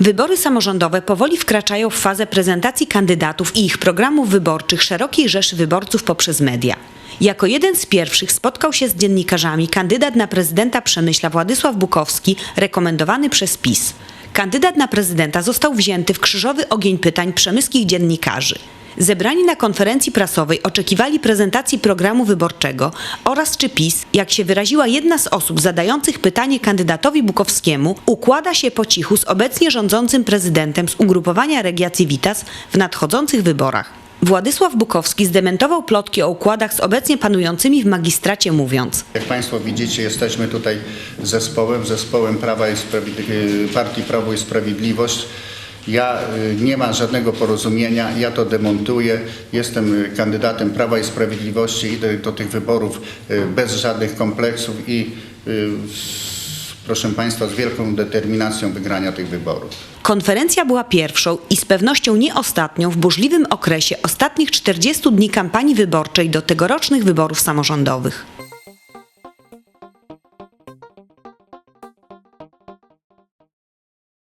Wybory samorządowe powoli wkraczają w fazę prezentacji kandydatów i ich programów wyborczych szerokiej rzeszy wyborców poprzez media. Jako jeden z pierwszych spotkał się z dziennikarzami kandydat na prezydenta Przemyśla Władysław Bukowski, rekomendowany przez PiS. Kandydat na prezydenta został wzięty w krzyżowy ogień pytań przemyskich dziennikarzy. Zebrani na konferencji prasowej oczekiwali prezentacji programu wyborczego oraz czy PiS, jak się wyraziła jedna z osób zadających pytanie kandydatowi Bukowskiemu, układa się po cichu z obecnie rządzącym prezydentem z ugrupowania Regia Civitas w nadchodzących wyborach. Władysław Bukowski zdementował plotki o układach z obecnie panującymi w magistracie mówiąc Jak Państwo widzicie, jesteśmy tutaj zespołem, zespołem Prawa i Sprawiedli- Partii Prawo i Sprawiedliwość. Ja y, nie ma żadnego porozumienia, ja to demontuję. Jestem y, kandydatem Prawa i Sprawiedliwości, idę do tych wyborów y, bez żadnych kompleksów i proszę Państwa, z wielką determinacją wygrania tych wyborów. Konferencja była pierwszą i z pewnością nie ostatnią w burzliwym okresie ostatnich 40 dni kampanii wyborczej do tegorocznych wyborów samorządowych.